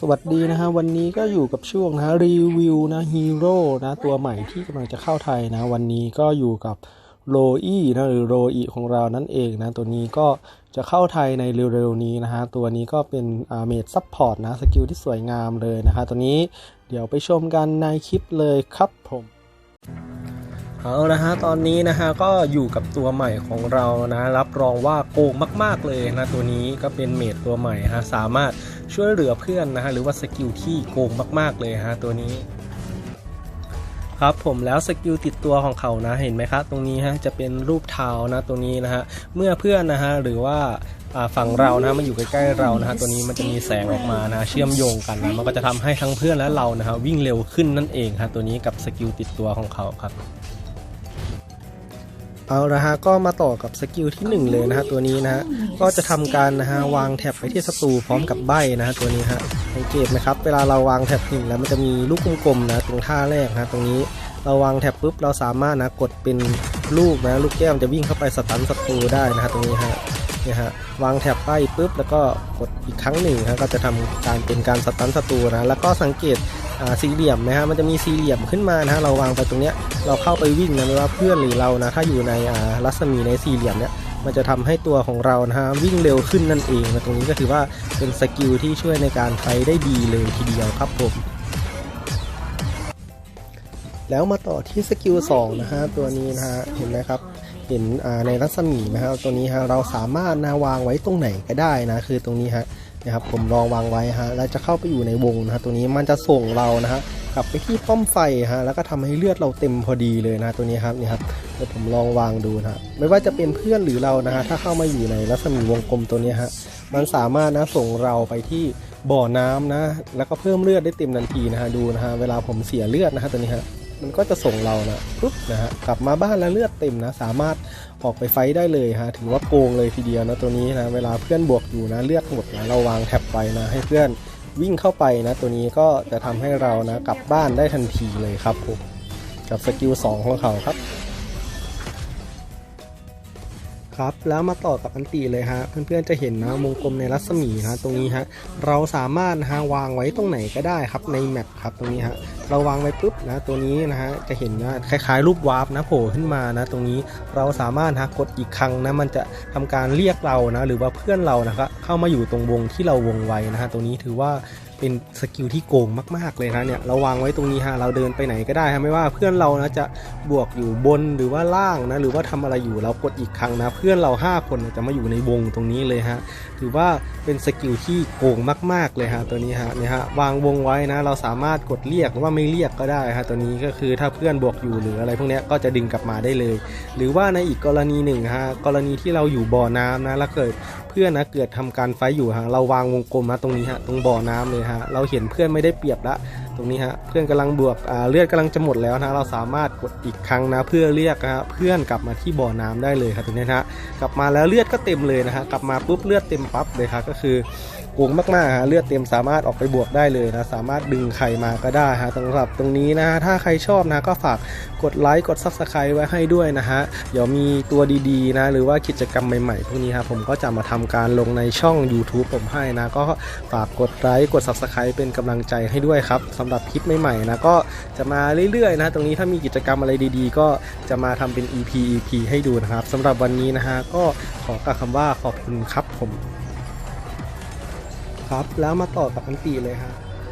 สวัสดีนะฮะวันนี้ก็อยู่กับช่วงนะรีวิวนะฮีโร่นะตัวใหม่ที่กำลังจะเข้าไทยนะ วันนี้ก็อยู่กับโรอี้นะหรือโรอีของเรานั่นเองนะตัวนี้ก็จะเข้าไทยในเร็วๆนี้นะฮะตัวนี้ก็เป็นเมดซับพอร์ตนะสกิลที่สวยงามเลยนะฮะตัวนี้เดี๋ยวไปชมกันในคลิปเลยครับผม เอาละฮะตอนนี้นะฮะก็อยู่กับตัวใหม่ของเรานะรับรองว่าโกงมาก ๆเลยนะตัวนี้ก็เป็นเมดตัวใหม่ฮะสามารถช่วยเหลือเพื่อนนะฮะหรือว่าสกิลที่โกงมาก ๆเลยฮะตัวนี้ครับผมแล้วสกิลติดตัวของเขานะเห็นไหมครับตรงนี้ฮะจะเป็นรูปเท้านะตัวนี้นะฮะเมื่อเพื่อนนะฮะหรือว่าฝั่งเรานะมันอยู่ใกล้ๆเรานะฮะตัวนี้มันจะมีแสงออกมานะเชื่อมโยงกันนะมันก็จะทำให้ทั้งเพื่อนและเรานะฮะวิ่งเร็วขึ้นนั่นเองฮะตัวนี้กับสกิลติดตัวของเขาครับ เอาละฮะก็มาต่อกับสกิลที่ 1 เลยนะฮะตัวนี้นะฮะก็จะทำการนะฮะวางแท็บไปที่ศัตรูพร้อมกับใบนะฮะตัวนี้ฮะสังเกตไหมครับ เวลาเราวางแท็บหนึ่งแล้วมันจะมีลูกกลมๆนะตรงท่าแรกนะตรงนี้เราวางแท็บปุ๊บเราสามารถนะกดเป็นลูกนะลูกแก้วมันจะวิ่งเข้าไปสตันศัตรูได้นะฮะตรงนี้ฮะเนี่ยฮะวางแท็บไปปุ๊บแล้วก็กดอีกครั้งหนึ่งฮะก็จะทำการเป็นการสตันศัตรูนะแล้วก็สังเกต สี่เหลี่ยมนะฮะมันจะมีสี่เหลี่ยมขึ้นมานะฮะเราวางไปตรงเนี้ยเราเข้าไปวิ่งนะไม่ว่าเพื่อนหรือเรานะถ้าอยู่ในรัศมีในสี่เหลี่ยมเนี้ยมันจะทำให้ตัวของเรานะฮะวิ่งเร็วขึ้นนั่นเองนะตรงนี้ก็ถือว่าเป็นสกิลที่ช่วยในการไฟได้ดีเลยทีเดียวครับผมแล้วมาต่อที่สกิล2นะฮะตัวนี้นะฮะเห็นไหมครับเห็นในรัศมีนะฮะตัวนี้ฮะเราสามารถนะวางไว้ตรงไหนก็ได้นะคือตรงนี้ฮะ นะครับผมลองวางไว้ฮะแล้วจะเข้าไปอยู่ในวงนะฮะตัวนี้มันจะส่งเรานะฮะกลับไปที่ป้อมไฟฮะแล้วก็ทำให้เลือดเราเต็มพอดีเลยนะตัวนี้ครับนี่ครับเดี๋ยวผมลองวางดูนะฮะไม่ว่าจะเป็นเพื่อนหรือเรานะฮะถ้าเข้ามาอยู่ในรัศมีวงกลมตัวนี้ฮะมันสามารถนะส่งเราไปที่บ่อน้ำนะแล้วก็เพิ่มเลือดได้เต็มทันทีนะฮะดูนะฮะเวลาผมเสียเลือดนะฮะตัวนี้ฮะมันก็จะส่งเรานะปุ๊บนะฮะกลับมาบ้านแล้วเลือดเต็มนะสามารถ ออกไปไฟได้เลยฮะถือว่าโกงเลยทีเดียวนะตัวนี้นะเวลาเพื่อนบวกอยู่นะเลือดหมดนะเราวางแท็บไปนะให้เพื่อนวิ่งเข้าไปนะตัวนี้ก็จะทำให้เรานะกลับบ้านได้ทันทีเลยครับผมกับสกิล2ของเขาครับ ครับ แล้วมาต่อกับอันตีเลยฮะ เพื่อนๆจะเห็นนะวงกลมในรัศมีนะตรงนี้ฮะ เราสามารถฮะวางไว้ตรงไหนก็ได้ครับในแมปครับตรงนี้ฮะ เราวางไว้ปุ๊บนะตัวนี้นะฮะจะเห็นนะคล้ายๆ รูปวาร์ปนะโผล่ขึ้นมานะ ตรงนี้เราสามารถนะกดอีกครั้งนะมันจะทำการเรียกเรานะหรือว่าเพื่อนเรานะครับเข้ามาอยู่ตรงวงที่เราวงไว้นะฮะตรงนี้ถือว่า เป็นสกิลที่โกงมาก ๆ เลยนะเนี่ยเราวางไว้ตรงนี้ฮะเราเดินไปไหนก็ได้ฮะไม่ว่าเพื่อนเรานะจะบวกอยู่บนหรือว่าล่างนะหรือว่าทำอะไรอยู่เรากดอีกครั้งนะ เพื่อนเรา 5 คนจะมาอยู่ในวงตรงนี้เลยฮะถือว่าเป็นสกิลที่โกงมาก ๆ เลยฮะตัวนี้ฮะเนี่ยฮะวางวงไว้นะเราสามารถกดเรียกหรือว่าไม่เรียกก็ได้ฮะตัวนี้ก็คือถ้าเพื่อนบวกอยู่หรืออะไรพวกนี้ก็จะดึงกลับมาได้เลย หรือว่าในอีกกรณีหนึ่งฮะกรณีที่เราอยู่บ่อน้ำนะแล้วเกิด พื่อนนะเกิดทำการไฟอยู่ฮะเราวางวงกลมฮะตรงนี้ฮะตรงบ่อน้ำเลยฮะเราเห็นเพื่อนไม่ได้เปรียบละตรงนี้ฮะเพื่อนกำลังบวกอ่าเลือดกำลังจะหมดแล้วนะเราสามารถกดอีกครั้งนะเพื่อเรียกนะฮะเพื่อนกลับมาที่บ่อน้ำได้เลยครับตรงนี้นะฮะกลับมาแล้วเลือดก็เต็มเลยนะฮะกลับมาปุ๊บเลือดเต็มปั๊บเลยครับก็คือ โกงมากๆฮะเลือดเต็มสามารถออกไปบวกได้เลยนะสามารถดึงใครมาก็ได้ฮะสำหรับตรงนี้นะฮะถ้าใครชอบนะก็ฝากกดไลค์กด subscribe ไว้ให้ด้วยนะฮะเดี๋ยวมีตัวดีๆนะหรือว่ากิจกรรมใหม่ๆพวกนี้ครับผมก็จะมาทำการลงในช่อง YouTube ผมให้นะก็ฝากกดไลค์กด subscribe เป็นกำลังใจให้ด้วยครับสำหรับคลิปใหม่ๆนะก็จะมาเรื่อยๆนะตรงนี้ถ้ามีกิจกรรมอะไรดีๆ ก็จะมาทำเป็น EP EP ให้ดูนะครับสำหรับวันนี้นะฮะก็ขอกล่าวคำว่าขอบคุณครับผม ครับ แล้วมาต่อกับอันตีเลยครับ